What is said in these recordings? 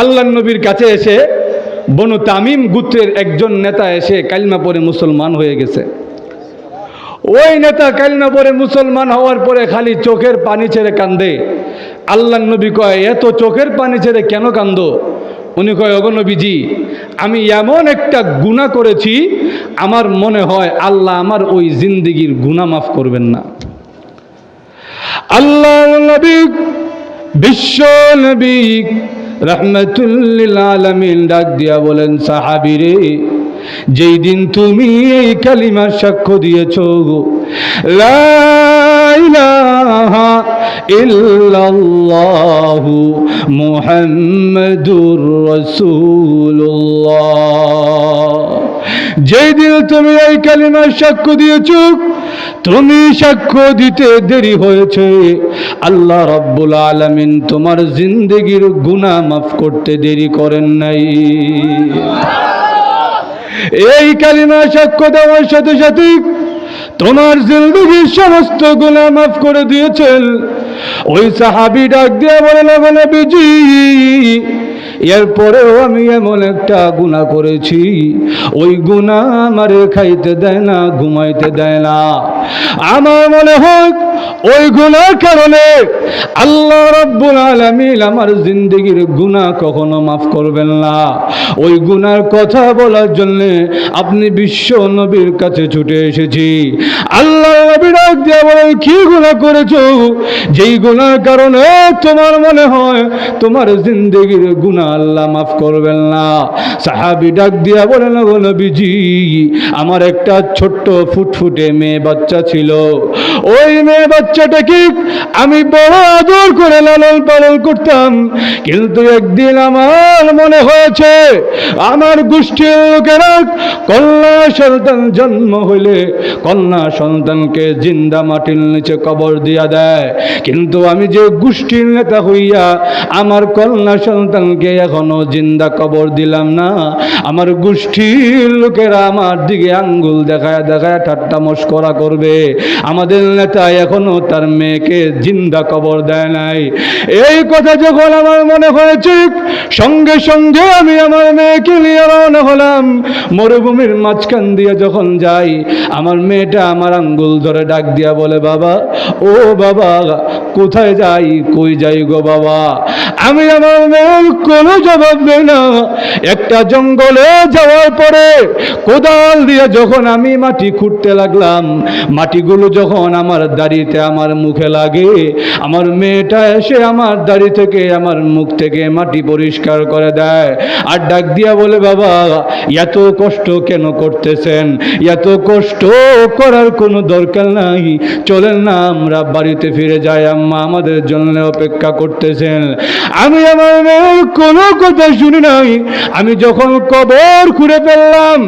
আল্লাহ নবীর কাছে এসে বনু তামিম গুত্রের একজন নেতা এসে কালিমা পরে মুসলমান হয়ে গেছে। ওই নেতা কালিমা পরে মুসলমান হওয়ার পরে খালি চোখের পানি ছেড়ে কান্দে। আল্লাহ নবী কয়, এত চোখের পানি ছেড়ে কেন কান্দো? উনি কয় অগনবীজি আমি এমন একটা গুণা করেছি, আমার মনে হয় আল্লাহ আমার ওই জিন্দিগির গুণা মাফ করবেন না। আল্লাহ নবী, বিশ্ব নবী রহমতুল্লিল আলমিন ডাক দিয়া বলেন, সাহাবিরে, যেই দিন তুমি এই কালিমার সাক্ষ্য দিয়েছ ইল্লাল্লাহু মুহাম্মাদুর রাসূলুল্লাহ। যেই দিন তুমি এই কালিমার সাক্ষ্য দিয়েছ তুমি সাক্ষ্য দিতে দেরি হয়েছে। আল্লাহ রব্বুল আলমিন তোমার জিন্দগির গুনাহ মাফ করতে দেরি করেন নাই। এই কালিমা সাক্ষ্য দেওয়ার সাথে সাথে তোমার জিন্দগির সমস্ত গুনাহ মাফ করে দিয়েছেন। ওই সাহাবি ডাক দিয়ে বলে বলে বিজি এরপরেও আমি এমন একটা গুণা করেছি। ওই গুণা আমারে খাইতে দেয় না, ঘুমাইতে দেয় না। আমার মনে হয় ওই গুণার কারণে আল্লাহ রব্বুল আলামিন আমার জিন্দগির গুণা কখনো মাফ করবেন না। ওই গুনার কথা বলার জন্য আপনি বিশ্ব নবীর কাছে ছুটে এসেছি। আল্লাহ নবী বলেন কি গুণা করেছ? যেই গুনার কারণে তোমার মনে হয় তোমার জিন্দগির গুণা আল্লাহ মাফ করবেন না। সাহাবি ডাক দিয়া বলেন গো নবীজি, আমার একটা ছোট্ট ফুটফুটে মেয়ে বাচ্চা ছিল। ওই মেয়ে বাচ্চাটাকে আমি বড় আদর করে লালন পালন করতাম। কিন্তু একদিন আমার মনে হয়েছে, আমার গোষ্ঠীর লোকেরা কন্যা সন্তান জন্ম হইলে কন্যা সন্তানকে জিন্দা মাটির নিচে কবর দিয়া দেয়। কিন্তু আমি যে গোষ্ঠীর নেতা হইয়া আমার কন্যা সন্তানকে এখনও জিন্দা কবর দিলাম না, আমার গোষ্ঠীর লোকেরা আমার দিকে আঙ্গুল দেখায় দেখায় ঠাট্টা মস্করা করবে। আমাদের নেতা এখনও তার মেয়েকে জিন্দা কবর দেয় নাই। এই কথা যখন আমার মনে হয়েছে সঙ্গে সঙ্গে আমি আমার মেয়েকে নিয়ে রওনা হলাম। মরুভূমির মাঝখান দিয়ে যখন যাই, আমার মেয়েটা আমার আঙ্গুল ধরে ডাক দিয়া বলে, বাবা, ও বাবা, কোথায় যাই, কই যাই গো বাবা? আমি আমার মেয়ের কোনো জবাব দেই না। একটা জঙ্গলে যাওয়ার পরে কোদাল দিয়ে যখন আমি মাটি খুঁড়তে লাগলাম, মাটিগুলো যখন আমার দাড়িতে আমার মুখে লাগে, আমার মেয়েটা এসে আমার দাড়ি থেকে আমার মুখ থেকে মাটি পরিষ্কার করে দেয় আর ডাক দিয়া বলে, বাবা, এত কষ্ট কেন করতেছেন? এত কষ্ট করার কোনো দরকার নাই। চলেন না, আমরা বাড়িতে ফিরে যাই। আম্মা আমাদের জন্য অপেক্ষা করতেছেন। আমি আমার মেয়ের কোনো কথা শুনি নাই। আমি যখন কবর খুঁড়ে ফেললাম,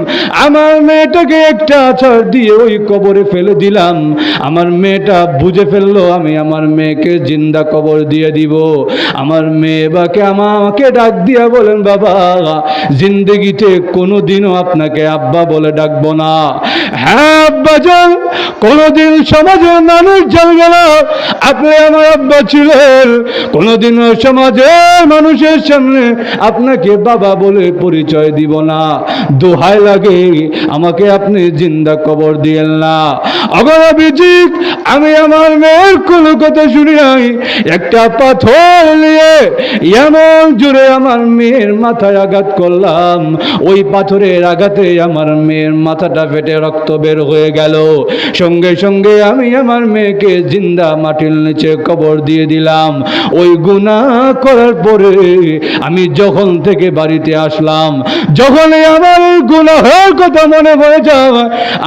আমার মেয়েটাকে একটা আছাড় দিয়ে ওই কবরে ফেলে দিলাম। আমার মেয়েটা বুঝে ফেলল, আমি আমার মেয়েকে জিন্দা কবর দিয়ে দিব। আমার মেয়ে বাকে আমাকে ডাক দিয়া বলেন, বাবা, জিন্দগিতে কোনো দিনও আপনাকে আব্বা বলে ডাকবো না। হ্যাঁ আব্বা যান কোনোদিন সমাজের মানুষ জানবে না আপনি আমার আব্বা ছিলেন। কোনোদিনও সমাজের মানুষের সামনে আপনাকে বাবা বলে পরিচয় দিব না। দোহাই লাগে, আমাকে আপনি জিন্দা কবর দিয়েন না। অগরবিজিক আমি আমার মেয়ের কোনো কথা শুনি নাই। একটা পাথর নিয়ে এমন জুড়ে আমার মেয়ের মাথায় আঘাত করলাম। ওই পাথরের আঘাতে আমার মেয়ের মাথাটা ফেটে রক্ত বের হয়ে গেল। সঙ্গে সঙ্গে আমি আমার মেয়েকে জিন্দা মাটির নিচে কবর দিয়ে দিলাম। ওই গুণা করার পরে আমি যখন থেকে বাড়িতে আসলাম, যখনই আমার গুনাহের কথা মনে পড়ে যায়,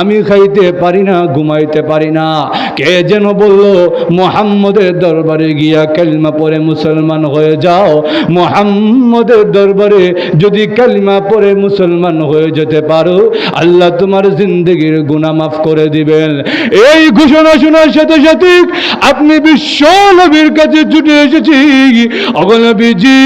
আমি খাইতে পারি না, ঘুমাইতে পারি না। কে যেন বলল, মোহাম্মদের দরবারে গিয়া কালিমা পরে মুসলমান হয়ে যাও। মোহাম্মদের দরবারে যদি কালিমা পরে মুসলমান হয়ে যেতে পারো, আল্লাহ তোমার জিন্দগির জিন্দিগির গুনাহ মাফ করে দিবেন। এই ঘোষণা শোনার সাথে সাথে আপনি বিশ্ব নবীর কাছে ছুটে এসেছি। অগনবীজি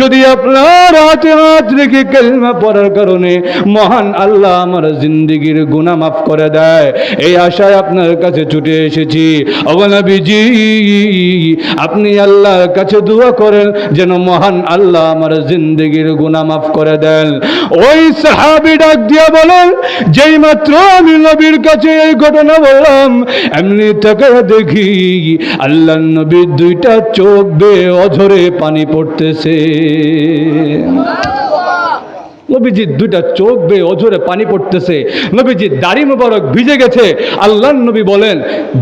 যদি আপনার হাতে হাত রেখে কেলমা পড়ার কারণে মহান আল্লাহ আমার জিন্দিগির গুনাহ মাফ করে দেয়, এই আশায় আপনার কাছে ছুটে এসেছি। অগনবীজি আপনি আল্লাহর কাছে দোয়া করেন যেন মহান আল্লাহ আমার জিন্দিগির গুনাহ মাফ করে দেন। ওই সাহাবি ডাক দিয়া বলেন যেই মাত্র আমি নবীর কাছে এই ঘটনা বললাম এমনি তাকে দেখি আল্লাহ নবীর দুইটা চোখ বেয়ে অঝরে পানি পড়তেছে। নবীজির দুইটা চোখ বেয়ে অঝরে পানি পড়তেছে। নবীজির দাড়ি মোবারক ভিজে গেছে। আল্লাহ নবী বলেন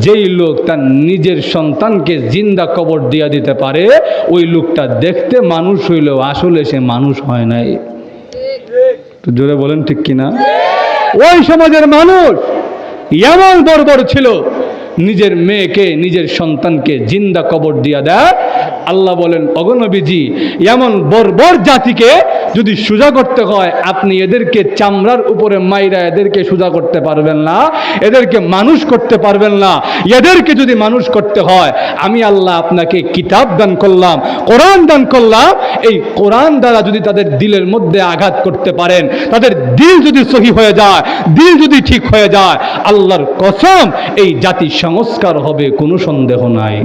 যেই লোক তার নিজের সন্তানকে জিন্দা কবর দিয়া দিতে পারে ওই লোকটা দেখতে মানুষ হইলেও আসলে সে মানুষ হয় নাই। জোরে বলেন ঠিক কিনা? ওই সমাজের মানুষ এমন বর্বর ছিল, নিজের মেয়েকে, নিজের সন্তানকে জিন্দা কবর দিয়া দেয়। আল্লাহ বলেন অগণবীজি এমন বর্বর জাতিকে যদি সোজা করতে হয়, আপনি এদেরকে চামড়ার উপরে মাইরা এদেরকে সোজা করতে পারবেন না, এদেরকে মানুষ করতে পারবেন না। এদেরকে যদি মানুষ করতে হয়, আমি আল্লাহ আপনাকে কিতাব দান করলাম, কোরআন দান করলাম, এই কোরআন দ্বারা যদি তাদের দিলের মধ্যে আঘাত করতে পারেন, তাদের দিল যদি সহি হয়ে যায়, দিল যদি ঠিক হয়ে যায়, আল্লাহর কসম, এই জাতি সংস্কার হবে, কোনো সন্দেহ নাই।